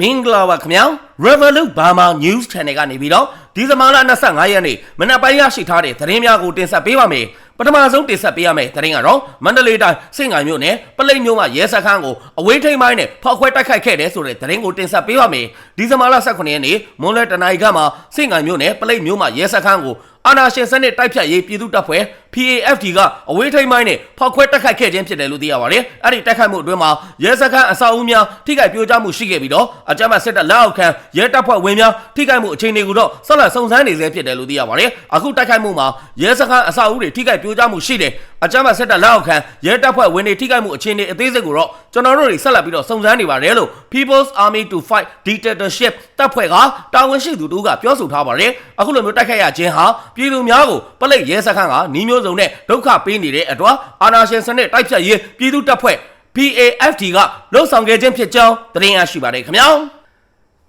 မင်္ဂလာပါခင်ဗျာ Revolut Burma News Channel ကနေပြီးတော့ဒီဇင်ဘာလ25ရက်နေ့မနက်ပိုင်းရရှိထားတဲ့သတင်းများကိုတင်ဆက်ပေးပါမယ်ပထမဆုံးတင်ဆက်ပေးရမယ့်သတင်းကတော့မန္တလေးတိုင်းစင်ကိုင်မြို့နယ်ပလိတ်မြို့မှာရဲစခန်းကိုအဝေးထိန်ပိုင်းနဲ့ဖောက်ခွဲတိုက်ခိုက်ခဲ့တဲ့ဆိုတဲ့သတင်းကိုတင်ဆက်ပေးပါမယ်ဒီဇင်ဘာလ18ရက်နေ့မွန်းလွဲတနာရီခန့်မှာစင်ကိုင်မြို့နယ်ပလိတ်မြို့မှာရဲစခန်းကို အာနာရှင်စနစ်တိုက်ဖြတ်ရေးပြည်သူ့တပ်ဖွဲ့ PAFD ကအဝေးထိန်ပိုင်းနဲ့ဖောက်ခွဲတိုက်ခိုက်ခဲ့ခြင်းဖြစ်တယ်လို့သိရပါတယ်။အဲ့ဒီတိုက်ခိုက်မှုအတွင်းမှာရဲစခန်းအဆောက်အဦများထိခိုက်ပြိုကျမှုရှိခဲ့ပြီးတော့အကြမ်းဖက်စစ်တပ်လက်အောက်ခံရဲတပ်ဖွဲ့ဝင်များထိခိုက်မှုအခြေအနေကိုတော့ဆက်လက်စုံစမ်းနေဆဲဖြစ်တယ်လို့သိရပါတယ်။အခုတိုက်ခိုက်မှုမှာရဲစခန်းအဆောက်အဦတွေထိခိုက်ပြိုကျမှုရှိတယ်။အကြမ်းဖက်စစ်တပ်လက်အောက်ခံရဲတပ်ဖွဲ့ဝင်တွေထိခိုက်မှုအခြေအနေအသေးစိတ်ကိုတော့ကျွန်တော်တို့တွေဆက်လက်ပြီးတော့စုံစမ်းနေပါတယ်လို့ People's Army to Fight Dictatorship တပ်ဖွဲ့ကတာဝန်ရှိသူတို့ကပြောဆိုထားပါတယ်။အခုလိုမျိုးတိုက်ခိုက်ရခြင်းဟာပြည်သူများကိုပလိတ်ရဲစခန်းကနှီးမျိုးစုံနဲ့ဒုက္ခပေးနေတဲ့အတွက်အာဏာရှင်စနစ်တိုက်ဖြတ်ရေးပြည်သူတပ်ဖွဲ့ PAFD ကလှုပ်ဆောင်ခဲ့ခြင်းဖြစ်ကြောင်းသတင်းရရှိပါတယ်ခင်ဗျာ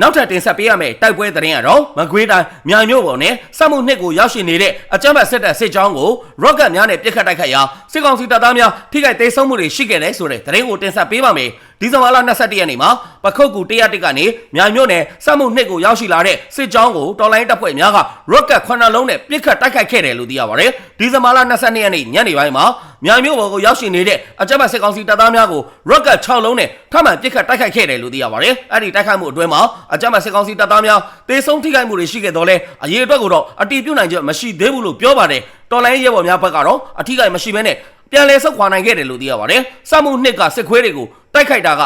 နောက်ထပ်တင်ဆက်ပေးရမယ့်တိုက်ပွဲသတင်းကတော့မကွေးတိုင်းမြိုင်မြို့ပေါ်နဲ့စက်မှုနှစ်ကိုရောက်ရှိနေတဲ့အကြမ်းဖက်စစ်တပ်စစ်ကြောင်းကိုရော့ကတ်များနဲ့ပစ်ခတ်တိုက်ခိုက်ရာစစ်ကောင်စီတပ်သားများထိခိုက်ဒေဆုံးမှုတွေရှိခဲ့တယ်ဆိုတဲ့သတင်းကိုတင်ဆက်ပေးပါမယ်ဒီဇင်ဘာလ22ရက်နေ့မှာပခုတ်ကူ101ကနေမြိုင်မြို့နယ်စက်မှုနှစ်ကိုရောက်ရှိလာတဲ့စစ်ကြောင်းကိုတော်လိုင်းတပ်ဖွဲ့များကရော့ကတ်9လုံးနဲ့ပစ်ခတ်တိုက်ခိုက်ခဲ့တယ်လို့သိရပါတယ်ဒီဇင်ဘာလ22ရက်နေ့ညနေပိုင်းမှာ မြိုင်မြို့ပေါ်ကိုရောက်ရှိနေတဲ့အကြမ်းဖက်စစ်ကောင်စီတပ်သားများကိုရော့ကတ်6လုံးနဲ့ထပ်မံပစ်ခတ်တိုက်ခိုက်ခဲ့တယ်လို့သိရပါတယ်အဲ့ဒီတိုက်ခိုက်မှုအတွင်းမှာအကြမ်းဖက်စစ်ကောင်စီတပ်သားများတေဆုံးထိခိုက်မှုတွေရှိခဲ့တော့လဲအရေးအတွက်ကိုတော့အတီးပြုတ်နိုင်ချက်မရှိသေးဘူးလို့ပြောပါတယ်တော်လိုင်းရဲဘော်များဘက်ကတော့အထီးကိုင်မရှိဘဲနဲ့ပြန်လဲဆုတ်ခွာနိုင်ခဲ့တယ်လို့သိရပါတယ်စမှုနှစ်ကစစ်ခွေးတွေကိုတိုက်ခိုက်တာက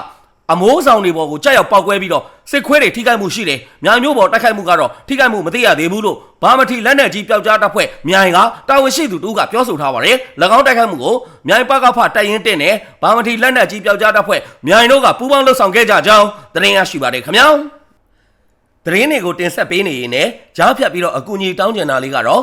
အမိုးဆောင်တွေပေါ်ကိုကြောက်ရောက်ပောက်ကွဲပြီးတော့စစ်ခွေးတွေထိခိုက်မှုရှိတယ်။မြိုင်မျိုးပေါ်တိုက်ခိုက်မှုကတော့ထိခိုက်မှုမသိရသေးဘူးလို့ဘာမထီလက်နက်ကြီးပျောက်ကြားတပ်ဖွဲ့မြိုင်ကတာဝန်ရှိသူတို့ကပြောဆိုထားပါတယ်။၎င်းတိုက်ခိုက်မှုကိုမြိုင်ပကဖတိုက်ရင်တင်နဲ့ဘာမထီလက်နက်ကြီးပျောက်ကြားတပ်ဖွဲ့မြိုင်တို့ကပူးပေါင်းလှုပ်ဆောင်ခဲ့ကြကြောင်းသတင်းရရှိပါတယ်ခင်ဗျာ။သတင်းတွေကိုတင်ဆက်ပေးနေရင်လည်းကြားဖြတ်ပြီးတော့အကူအညီတောင်းကျင်တာလေးကတော့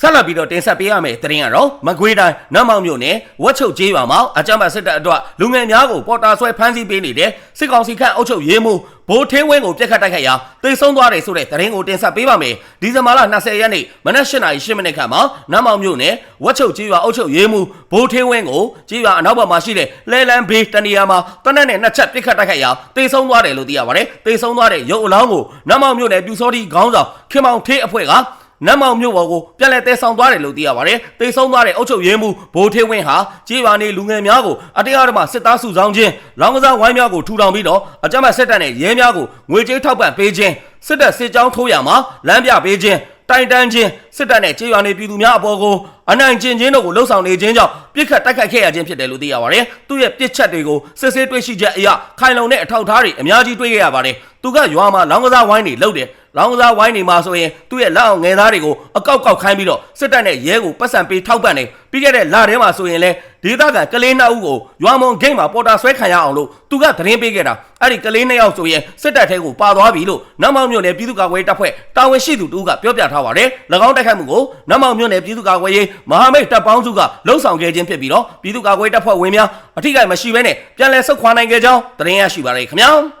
ဆက်လက်ပြီးတော့တင်ဆက်ပေးရမယ့်သတင်းကတော့မကွေးတိုင်းနတ်မောင်မြို့နယ်ဝက်ချုပ်ကျေးရွာမှာအကြမ်းဖက်စစ်တပ်အတွက်လူငယ်များကိုပေါ်တာဆွဲဖမ်းဆီးပေးနေတဲ့စစ်ကောင်စီခန့်အုပ်ချုပ်ရေးမှူးဘိုးထင်းဝင်းကိုပြက်ခတ်တိုက်ခိုက်ရာတိတ်ဆုံးသွားတယ်ဆိုတဲ့သတင်းကိုတင်ဆက်ပေးပါမယ်ဒီဇင်ဘာလ20ရက်နေ့မနက်၈နာရီ10မိနစ်ခန့်မှာနတ်မောင်မြို့နယ်ဝက်ချုပ်ကျေးရွာအုပ်ချုပ်ရေးမှူးဘိုးထင်းဝင်းကိုကျေးရွာအနောက်ဘက်မှာရှိတဲ့လဲလန်ဘေးတနေရာမှာတနက်နဲ့နှစ်ချက်ပြက်ခတ်တိုက်ခိုက်ရာတိတ်ဆုံးသွားတယ်လို့သိရပါတယ်တိတ်ဆုံးသွားတဲ့ရုပ်အလောင်းကိုနတ်မောင်မြို့နယ်ပြူစောတိခေါင်းဆောင်ခင်မောင်ထေးအဖွဲ့က နတ်မောင်မြို့ပေါ်ကိုပြန်လည်တဲဆောင်သွားတယ်လို့သိရပါတယ်။တိတ်ဆုံးသွားတဲ့အုပ်ချုပ်ရေးမှူးဘိုးထေးဝင်းဟာကြေးပါနေလူငယ်များကိုအတရားဓမ္မစစ်သားစုဆောင်ခြင်းလောင်းကစားဝိုင်းများကိုထူထောင်ပြီးတော့အကြမ်းဖက်စစ်တပ်နဲ့ရဲများကိုငွေကြေးထောက်ပံ့ပေးခြင်းစစ်တပ်စစ်ကြောင်းထိုးရမှာလမ်းပြပေးခြင်းတိုင်တန်းခြင်းစစ်တပ်နဲ့ကြေးရွာနေပြည်သူများအပေါ်ကိုအနိုင်ကျင့်ခြင်းတို့ကိုလှုံ့ဆော်နေခြင်းကြောင့်ပြစ်ခတ်တိုက်ခိုက်ခဲ့ရခြင်းဖြစ်တယ်လို့သိရပါတယ်။သူ့ရဲ့ပြစ်ချက်တွေကိုစစ်ဆေးတွေ့ရှိချက်အရခိုင်လုံတဲ့အထောက်အထားတွေအများကြီးတွေ့ခဲ့ရပါတယ်။သူကရွာမှာလောင်းကစားဝိုင်းတွေလုပ်တယ်။ လောင်းကစားဝိုင်းတွေမှာဆိုရင်သူ့ရဲ့လက်အောင်ငယ်သားတွေကိုအကောက်ကောက်ခိုင်းပြီးတော့စစ်တပ်နဲ့ရဲကိုပတ်စံပေးထောက်ပံ့တယ်။ပြီးခဲ့တဲ့လထဲမှာဆိုရင်လည်းဒေသခံကလေးနှစ်ဦးကိုရွာမုံဂိတ်မှာပေါ်တာဆွဲခံရအောင်လို့သူကသတင်းပေးခဲ့တာ။အဲ့ဒီကလေးနှစ်ယောက်ဆိုရင်စစ်တပ်ထဲကိုပါသွားပြီလို့နတ်မောင်မြို့နယ်ပြည်သူ့ကာကွယ်တပ်ဖွဲ့တာဝန်ရှိသူတူကပြောပြထားပါတယ်။၎င်းတိုက်ခိုက်မှုကိုနတ်မောင်မြို့နယ်ပြည်သူ့ကာကွယ်ရေးမဟာမိတ်တပ်ပေါင်းစုကလှုံ့ဆော်ခဲ့ခြင်းဖြစ်ပြီးတော့ပြည်သူ့ကာကွယ်တပ်ဖွဲ့ဝင်များအထိကိမရှိဘဲနဲ့ပြန်လည်ဆုတ်ခွာနိုင်ခဲ့ကြောင်းသတင်းရရှိပါရခင်ဗျာ။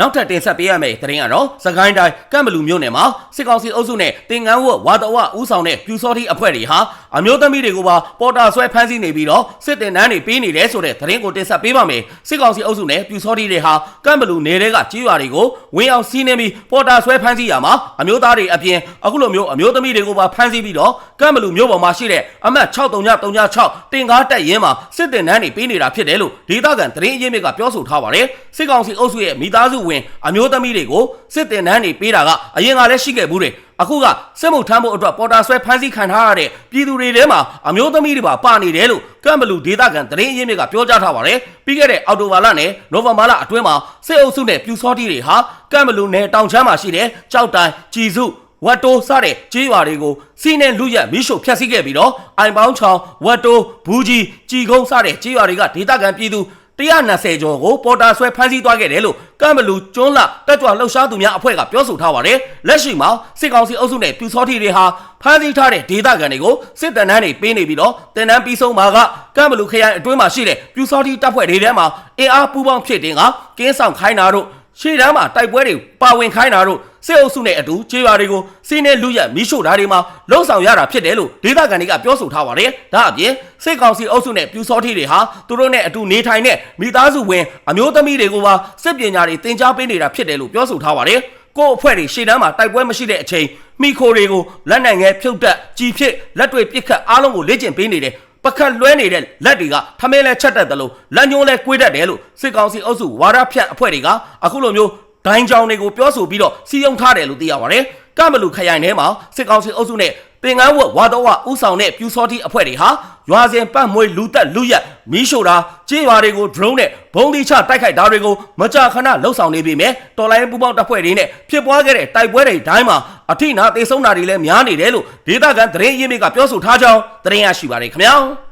နောက်ထပ်တင်ဆက်ပေးရမယ့်သတင်းကတော့စကိုင်းတိုင်းကမ်ဘလူမြို့နယ်မှာစစ်ကောင်စီအုပ်စုနဲ့တင်ငန်းဝတ်ဝါတော်ဝဦးဆောင်တဲ့ပြူစောတိအဖွဲ့တွေဟာအမျိုးသမီးတွေကိုပါပေါ်တာဆွဲဖမ်းဆီးနေပြီးတော့စစ်တင်နန်းတွေပေးနေတယ်ဆိုတဲ့သတင်းကိုတင်ဆက်ပေးပါမယ်စစ်ကောင်စီအုပ်စုနဲ့ပြူစောတိတွေဟာကမ်ဘလူနယ်တွေကကြေးရွာတွေကိုဝင်အောင်စီးနှင်းပြီးပေါ်တာဆွဲဖမ်းဆီးရမှာအမျိုးသားတွေအပြင်အခုလိုမျိုးအမျိုးသမီးတွေကိုပါဖမ်းဆီးပြီးတော့ကမ်ဘလူမြို့ပေါ်မှာရှိတဲ့အမှတ်6336တင်ကားတက်ရင်မှာစစ်တင်နန်းတွေပေးနေတာဖြစ်တယ်လို့ဒေသခံသတင်းအရင်းမြစ်ကပြောဆိုထားပါတယ်စစ်ကောင်စီအုပ်စုရဲ့မိသားစုဝင်အမျိုးသမီးတွေကိုစစ်တင်တန်းတွေပေးတာကအရင်ကလည်းရှိခဲ့ဘူးတယ်အခုကစစ်မှုထမ်းဖို့အတွက်ပေါ်တာဆွဲဖမ်းဆီးခံထားရတဲ့ပြည်သူတွေထဲမှာအမျိုးသမီးတွေပါပါနေတယ်လို့ကမ်ဘလူဒေသခံသတင်းအရင်းမြစ်ကပြောကြားထားပါတယ်ပြီးခဲ့တဲ့အော်တိုဘာလနဲ့နိုဝင်ဘာလအတွင်းမှာစစ်အုပ်စုနဲ့ပြူစောတိတွေဟာကမ်ဘလူနယ်တောင်ချမ်းမှာရှိတဲ့ကြောက်တိုင်ကြည်စုဝတ်တိုးစတဲ့ကြေးရွာတွေကိုစီးနဲ့လူရက်မိရှုဖျက်ဆီးခဲ့ပြီးတော့အိုင်ပေါင်းချောင်ဝတ်တိုးဘူးကြီးကြည်ကုန်းစတဲ့ကြေးရွာတွေကဒေသခံပြည်သူ 120ကျော်ကိုပေါ်တာဆွဲဖမ်းဆီးသွားခဲ့တယ်လို့ကမ်ဘလူကျွန်းလတက်ကြွလှုပ်ရှားသူများအဖွဲ့ကပြောဆိုထားပါတယ်လက်ရှိမှာစစ်ကောင်စီအုပ်စုနဲ့ပြူစောတိတွေဟာဖမ်းဆီးထားတဲ့ဒေသခံတွေကိုစစ်တပ်နှန်းတွေပေးနေပြီးတော့တင်နန်းပြီးဆုံးမှာကကမ်ဘလူခရိုင်အတွင်းမှာရှိတဲ့ပြူစောတိတပ်ဖွဲ့တွေထဲမှာအင်အားပူးပေါင်းဖြစ်တင်ကကင်းဆောင်ခိုင်းတာတို့ ရှေ့တန်းမှာတိုက်ပွဲတွေပါဝင်ခိုင်းတာတို့စစ်အုပ်စုနဲ့အတူခြေရွာတွေကိုစီးနေလူရက်မီးရှို့တာတွေမှာလှုံ့ဆော်ရတာဖြစ်တယ်လို့ဒေသခံတွေကပြောဆိုထားပါတယ်။ဒါအပြင်စစ်ကောင်စီအုပ်စုနဲ့ပြူစောထီတွေဟာသူတို့နဲ့အတူနေထိုင်တဲ့မိသားစုဝင်အမျိုးသမီးတွေကိုပါစစ်ပညာတွေသင်ကြားပေးနေတာဖြစ်တယ်လို့ပြောဆိုထားပါတယ်။ကို့အဖွဲ့တွေရှေ့တန်းမှာတိုက်ပွဲမရှိတဲ့အချိန်မိခိုတွေကိုလက်နိုင်ငယ်ဖြုတ်တက်ကြီးဖြစ်လက်တွေပစ်ခတ်အားလုံးကိုလေ့ကျင့်ပေးနေတယ် ပကတ်လွဲနေတဲ့လက်တွေကထမင်းလဲချက်တတ်တယ်လို့လက်ညှိုးလဲကွေးတတ်တယ်လို့စစ်ကောင်စီအုပ်စုဝါရဖြန့်အဖွဲ့တွေကအခုလိုမျိုးဒိုင်းကြောင်တွေကိုပြောဆိုပြီးတော့စီယုံထားတယ်လို့သိရပါတယ်။ကမလူခရိုင်ထဲမှာစစ်ကောင်စီအုပ်စုနဲ့ ပင်ကန်းဝတ်ဝါတော့ဝဥဆောင်တဲ့ပြူစောတိအဖွဲ့တွေဟာရွာစဉ်ပတ်မွေလူတက်လူရက်မီးရှို့တာကြေးရွာတွေကို drone နဲ့ဘုံဒီချတိုက်ခိုက်တာတွေကိုမကြာခဏလှုပ်ဆောင်နေပြီမဲ့တော်လိုင်းပူပေါင်းတပ်ဖွဲ့တွေနဲ့ဖြစ်ပွားခဲ့တဲ့တိုက်ပွဲတွေတိုင်းမှာအထိနာသေဆုံးတာတွေလည်းများနေတယ်လို့ဒေသခံသတင်းရင်းမြစ်ကပြောဆိုထားကြောင်းသတင်းရရှိပါတယ်ခင်ဗျာ။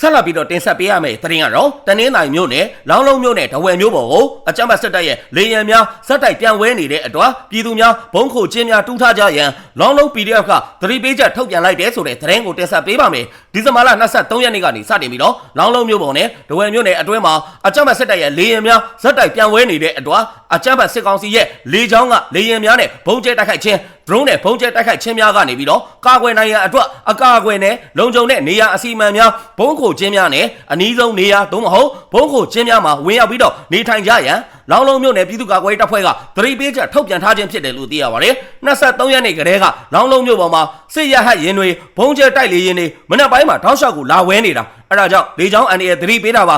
ဆက်လက်ပြီးတော့တင်ဆက်ပေးရမယ့်သတင်းကတော့တနင်္သာရီမြို့နယ်လောင်းလုံးမြို့နယ်ဒဝယ်မြို့ပေါ်ကိုအကြမ်းဖက်စစ်တပ်ရဲ့လေရင်များဇက်တိုက်ပြန်ဝဲနေတဲ့အတွက်ပြည်သူများဘုံခိုချင်းများတူးထားကြရန်လောင်းလုံး PDF ကသတိပေးချက်ထုတ်ပြန်လိုက်တဲ့ဆိုတဲ့သတင်းကိုတင်ဆက်ပေးပါမယ်ဒီဇင်ဘာလ23ရက်နေ့ကနေစတင်ပြီးတော့လောင်းလုံးမြို့ပေါ်နဲ့ဒဝယ်မြို့နယ်အတွင်းမှာအကြမ်းဖက်စစ်တပ်ရဲ့လေရင်များဇက်တိုက်ပြန်ဝဲနေတဲ့အတွက်အကြမ်းဖက်စစ်ကောင်စီရဲ့လေကြောင်းကလေရင်များနဲ့ဘုံကျဲတိုက်ခိုက်ခြင်း drone နဲ့ဘုံကျဲတိုက်ခိုက်ခြင်းများကနေပြီးတော့ကာကွယ်နိုင်ရန်အတွက်အကာအကွယ်နဲ့လုံခြုံတဲ့နေရာအစီအမံများဘုံခိုခြင်းများနဲ့အနည်းဆုံးနေရာသို့မဟုတ်ဘုံခိုခြင်းများမှာဝင်ရောက်ပြီးတော့နေထိုင်ကြရန်လောင်းလုံးမြို့နယ်ပြည်သူ့ကာကွယ်ရေးတပ်ဖွဲ့ကသတိပေးချက်ထုတ်ပြန်ထားခြင်းဖြစ်တယ်လို့သိရပါတယ်။23ရက်နေ့ကတည်းကလောင်းလုံးမြို့ပေါ်မှာစစ်ရဟတ်ရင်တွေဘုံကျဲတိုက်လေရင်တွေမနက်ပိုင်းမှာတောက်လျှောက်ကိုလာဝဲနေတာအဲဒါကြောင့်လေချောင်းအန်ဒီရဲ့သတိပေးတာပါ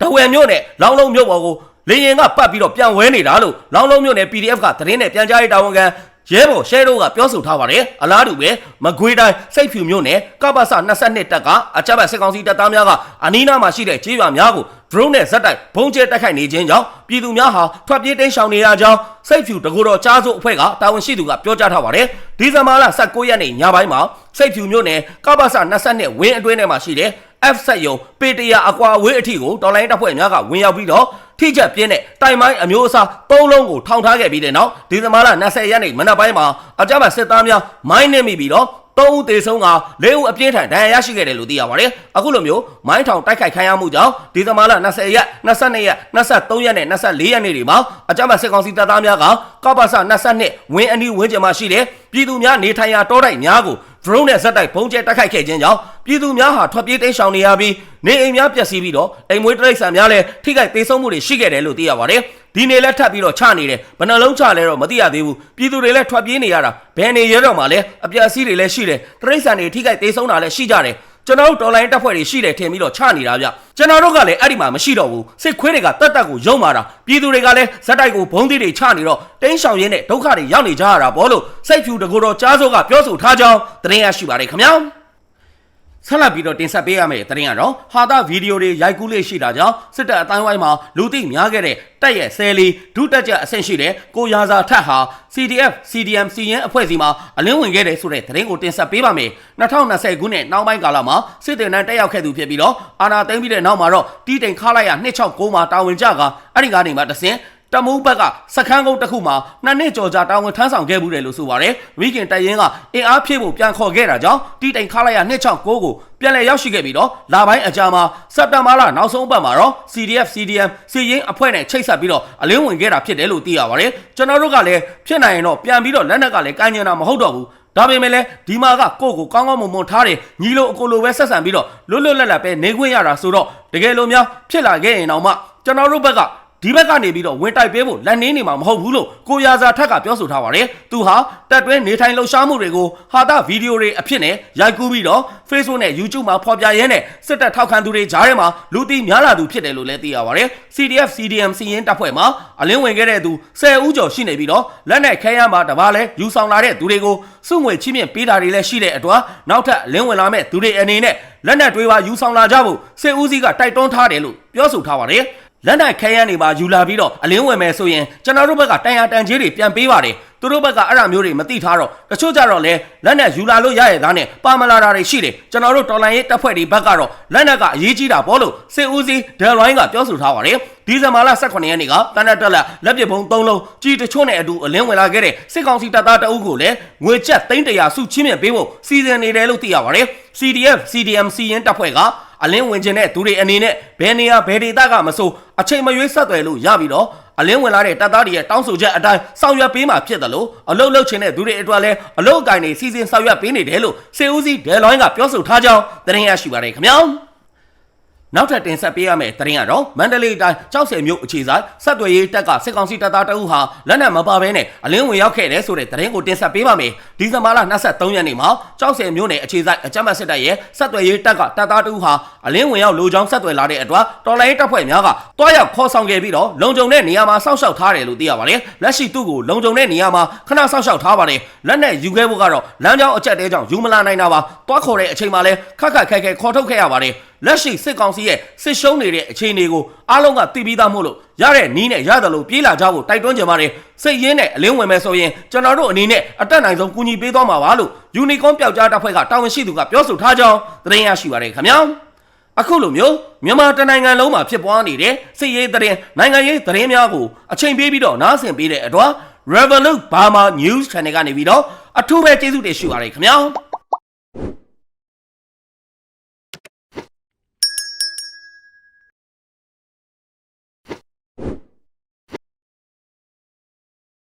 တဝယ်မြို့နယ်လောင်းလုံးမြို့ပေါ်ကိုလေရင်ကပတ်ပြီးတော့ပြန်ဝဲနေတာလို့လောင်းလုံးမြို့နယ် PDF ကသတင်းနဲ့ပြန်ကြားရေးတာဝန်ခံ ရဲဘော်ရှဲတို့ကပြောဆိုထားပါတယ်အလားတူပဲမကွေးတိုင်းစိတ်ဖြူမြို့နယ်ကပ္ပစ22တက်ကအကြမ်းဖက်စစ်ကောင်စီတပ်သားများကအနီးနားမှာရှိတဲ့ခြေရွာများကို drone နဲ့ဇက်တိုက်ဘုံကျဲတိုက်ခိုက်နေခြင်းကြောင့်ပြည်သူများဟာထွက်ပြေးတိမ်းရှောင်နေရကြောင်းစိတ်ဖြူတကူတော်ကြားစုအဖွဲ့ကတာဝန်ရှိသူကပြောကြားထားပါတယ်ဒီဇင်ဘာလ19ရက်နေ့ညပိုင်းမှာစိတ်ဖြူမြို့နယ်ကပ္ပစ22ဝင်းအတွင်းထဲမှာရှိတဲ့ F ဆက်ယုံပေတရာအကွာအဝေးအထိကိုတော်လိုင်းတပ်ဖွဲ့များကဝင်ရောက်ပြီးတော့ထိချက်ပြင်းတဲ့တိုင်မိုင်းအမျိုးအစား၃လုံးကိုထောင်ထားခဲ့ပြီးတဲ့နောက်ဒီဇင်ဘာလ20ရက်နေ့မနက်ပိုင်းမှာအကြမ်းဖက်စစ်သားများမိုင်းနှင်းမိပြီးတော့သုံးဦးသေဆုံးကလေးဦးအပြင်းထန်ဒဏ်ရာရရှိခဲ့တယ်လို့သိရပါတယ်။အခုလိုမျိုးမိုင်းထောင်တိုက်ခိုက်ခံရမှုကြောင့်ဒီဇင်ဘာလ20ရက်22ရက်23ရက်နဲ့24ရက်နေ့တွေမှာအကြမ်းဖက်စစ်ကောင်စီတပ်သားများကကော့ပါဆာ22ဝင်းအနီးဝင်းကျင်မှာရှိတဲ့ပြည်သူများနေထိုင်ရာတောတိုက်များကို drone နဲ့ဇက်တိုက်ဘုံကျဲတိုက်ခိုက်ခဲ့ခြင်းကြောင့်ပြည်သူများဟာထွက်ပြေးတိမ်းရှောင်နေရပြီးနေအိမ်များပျက်စီးပြီးတော့အိမ်မွေးတိရစ္ဆာန်များလည်းထိခိုက်ဒေဆုံးမှုတွေရှိခဲ့တယ်လို့သိရပါတယ်။ဒီနေ့လည်းထပ်ပြီးတော့ချနေတယ်ဘယ်နှလုံးချလဲတော့မသိရသေးဘူးပြည်သူတွေလည်းထွက်ပြေးနေရတာဘယ်နေရတော့မှလဲအပျက်စီးတွေလည်းရှိတယ်တိရစ္ဆာန်တွေထိခိုက်ဒေဆုံးတာလည်းရှိကြတယ် ကျွန်တော်တို့တော်လိုင်းတပ်ဖွဲ့တွေရှိတယ်ထင်ပြီးတော့ချနေတာဗျကျွန်တော်တို့ကလည်းအဲ့ဒီမှာမရှိတော့ဘူးစစ်ခွေးတွေကတက်တက်ကိုယုံမာတာပြည်သူတွေကလည်းဇက်တိုက်ကိုဘုံသီးတွေချနေတော့တင်းရှောင်ရင်းနဲ့ဒုက္ခတွေရောက်နေကြရတာဘောလို့စိတ်ဖြူတကူတော်ကြားစိုးကပြောဆိုထားကြောင်းသတင်းရရှိပါတယ်ခင်ဗျာ ဆက်လက်ပြီးတော့တင်ဆက်ပေးရမယ့်သတင်းကတော့ဟာတာဗီဒီယိုတွေရိုက်ကူးလေးရှိတာကြောင့်စစ်တပ်အတိုင်းဝိုင်းမှာလူသိများခဲ့တဲ့တက်ရဲ့ဆယ်လီဒုတက်ကြအဆင့်ရှိတဲ့ကိုရာဇာထက်ဟာ CDF CDM စီရင်အဖွဲ့စီမှာအလင်းဝင်ခဲ့တဲ့ဆိုတဲ့သတင်းကိုတင်ဆက်ပေးပါမယ်2020ခုနှစ်နောက်ပိုင်းကာလမှာစစ်တပ်နဲ့တက်ရောက်ခဲ့သူဖြစ်ပြီးတော့အာနာသိမ့်ပြီးတဲ့နောက်မှာတော့တီးတိန်ခလာရ269မှာတာဝန်ကျကအဲ့ဒီကနေမှတဆင် တမူးဘက်ကစခန်းကုန်းတစ်ခုမှာနှစ်နှစ်ကျော်ကြာတာဝန်ထမ်းဆောင်ခဲ့မှုတယ်လို့ဆိုပါတယ်။မိခင်တရင်ကအင်အားဖြည့်ဖို့ပြန်ခေါ်ခဲ့တာကြောင့်တီတိုင်ခလာရ269ကိုပြန်လည်ရောက်ရှိခဲ့ပြီးတော့လာပိုင်းအကြာမှာစက်တဘာလနောက်ဆုံးပတ်မှာတော့ CDF CDM စီရင်အဖွဲ့နဲ့ချိတ်ဆက်ပြီးတော့အလင်းဝင်ခဲ့တာဖြစ်တယ်လို့သိရပါတယ်။ကျွန်တော်တို့ကလည်းဖြစ်နိုင်ရင်တော့ပြန်ပြီးတော့လက်နက်ကလည်းကန့်ညင်တာမဟုတ်တော့ဘူး။ဒါပေမဲ့လည်းဒီမှာကကိုယ့်ကိုကောင်းကောင်းမွန်မွန်ထားတယ်ညီလိုအကိုလိုပဲဆက်ဆံပြီးတော့လွတ်လွတ်လပ်လပ်ပဲနေခွင့်ရတာဆိုတော့တကယ်လို့များဖြစ်လာခဲ့ရင်တော့မှကျွန်တော်တို့ဘက်က ဒီဘက်ကနေပြီးတော့ဝင်တိုက်ပေးဖို့လက်နေနေမှာမဟုတ်ဘူးလို့ကိုရာဇာထက်ကပြောဆိုထားပါတယ်။သူဟာတက်တွင်းနေထိုင်လှုပ်ရှားမှုတွေကိုဟာတာဗီဒီယိုတွေအဖြစ်နဲ့ရိုက်ကူးပြီးတော့ Facebook နဲ့ YouTube မှာဖော်ပြရင်းနဲ့စစ်တပ်ထောက်ခံသူတွေကြားထဲမှာလူသိများလာသူဖြစ်တယ်လို့လည်းသိရပါတယ်။ CDF CDM စီရင်တပ်ဖွဲ့မှာအလင်းဝင်ခဲ့တဲ့သူ10ဦးကျော်ရှိနေပြီးတော့လက်နက်ခဲယမ်းမှာတပါးလဲယူဆောင်လာတဲ့သူတွေကိုစုငွေချင်းမြင့်ပေးတာတွေလည်းရှိတဲ့အတွက်နောက်ထပ်အလင်းဝင်လာမဲ့သူတွေအနေနဲ့လက်နက်တွေပါယူဆောင်လာကြဖို့စစ်ဦးစီးကတိုက်တွန်းထားတယ်လို့ပြောဆိုထားပါတယ်။ လက်နက်ခဲယမ်းတွေပါယူလာပြီးတော့အလင်းဝင်မယ်ဆိုရင်ကျွန်တော်တို့ဘက်ကတန်ရာတန်ကြီးတွေပြန်ပေးပါတယ်သူတို့ဘက်ကအဲ့ဒါမျိုးတွေမသိထားတော့တချို့ကြတော့လဲလက်နဲ့ယူလာလို့ရရသားနဲ့ပါမလာတာတွေရှိတယ်ကျွန်တော်တို့တော်လိုင်းရေးတပ်ဖွဲ့တွေဘက်ကတော့လက်နက်ကအရေးကြီးတာပေါ့လို့စစ်ဦးစီးဒယ်ရိုင်းကပြောဆိုထားပါတယ်ဒီဇင်ဘာလ18ရက်နေ့ကတန်တတက်လက်လက်ပစ်ပုံ3လုံးကြီးတချို့နဲ့အတူအလင်းဝင်လာခဲ့တဲ့စစ်ကောင်စီတပ်သားတအုပ်ကိုလည်းငွေကျပ်300စုချင်းမြင့်ပေးဖို့စီစဉ်နေတယ်လို့သိရပါတယ် CDF CDM စီရင်တပ်ဖွဲ့က အလင်းဝင်ခြင်းတဲ့သူတွေအနေနဲ့ဘယ်နေရာဘယ်ဒေသကမဆိုအချိန်မရွေးဆက်သွယ်လို့ရပြီးတော့အလင်းဝင်လာတဲ့တပ်သားတွေရဲ့တောင်းဆိုချက်အတိုင်းဆောင်ရွက်ပေးမှာဖြစ်တယ်လို့အလုတ်လုတ်ခြင်းတဲ့သူတွေအတွက်လည်းအလုတ်အကင်တွေစီစဉ်ဆောင်ရွက်ပေးနေတယ်လို့စေဦးစီးဒယ်လိုင်းကပြောဆိုထားကြောင်းသတင်းရရှိပါတယ်ခင်ဗျာ နောက်ထပ်တင်ဆက်ပေးရမယ့်သတင်းကတော့မန္တလေးတိုင်းကြောက်စဲမြို့အခြေဆိုင်ဆက်သွယ်ရေးတပ်ကစစ်ကောင်စီတပ်သားတအုပ်ဟာလက်နက်မပါဘဲနဲ့အလင်းဝင်ရောက်ခဲ့တဲ့ဆိုတဲ့သတင်းကိုတင်ဆက်ပေးပါမယ်ဒီဇင်ဘာလ23ရက်နေ့မှာကြောက်စဲမြို့နယ်အခြေဆိုင်အကြမ်းဖက်စစ်တပ်ရဲ့ဆက်သွယ်ရေးတပ်ကတပ်သားတအုပ်ဟာအလင်းဝင်ရောက်လိုချောင်းဆက်သွယ်လာတဲ့အတွက်တော်လိုင်းတပ်ဖွဲ့များကတွားရောက်ခေါ်ဆောင်ခဲ့ပြီးတော့လုံခြုံတဲ့နေရာမှာစောင့်ရှောက်ထားတယ်လို့သိရပါတယ်လက်ရှိသူ့ကိုလုံခြုံတဲ့နေရာမှာခဏစောင့်ရှောက်ထားပါတယ်လက်နဲ့ယူခဲ့ဖို့ကတော့လမ်းကြောင်းအကျက်တဲကြောင့်ယူမလာနိုင်တာပါတွားခေါ်တဲ့အချိန်မှာလဲခက်ခက်ခဲခဲခေါ်ထုတ်ခဲ့ရပါတယ် လက်ရှိစစ်ကောင်စီရဲ့စစ်ရှုံးနေတဲ့အခြေအနေကိုအားလုံးကသိပြီးသားမို့လို့ရတဲ့နီးနဲ့ရတယ်လို့ပြေးလာကြဖို့တိုက်တွန်းကြပါတယ်စိတ်ရင်းနဲ့အလင်းဝင်မယ်ဆိုရင်ကျွန်တော်တို့အနေနဲ့အတက်နိုင်ဆုံးကူညီပေးသွားမှာပါလို့ယူနီကွန်ပျောက်ကြားတပ်ဖွဲ့ကတာဝန်ရှိသူကပြောဆိုထားကြောင်းသတင်းရရှိပါတယ်ခင်ဗျာအခုလိုမျိုးမြန်မာတနိုင်ငံလုံးမှာဖြစ်ပွားနေတဲ့စစ်ရေးသတင်းနိုင်ငံရေးသတင်းများကိုအချိန်ပေးပြီးတော့နားဆင်ပေးတဲ့အတွက် Revolut Burma News Channel ကနေပြီးတော့အထူးပဲကျေးဇူးတင်ရှိပါတယ်ခင်ဗျာ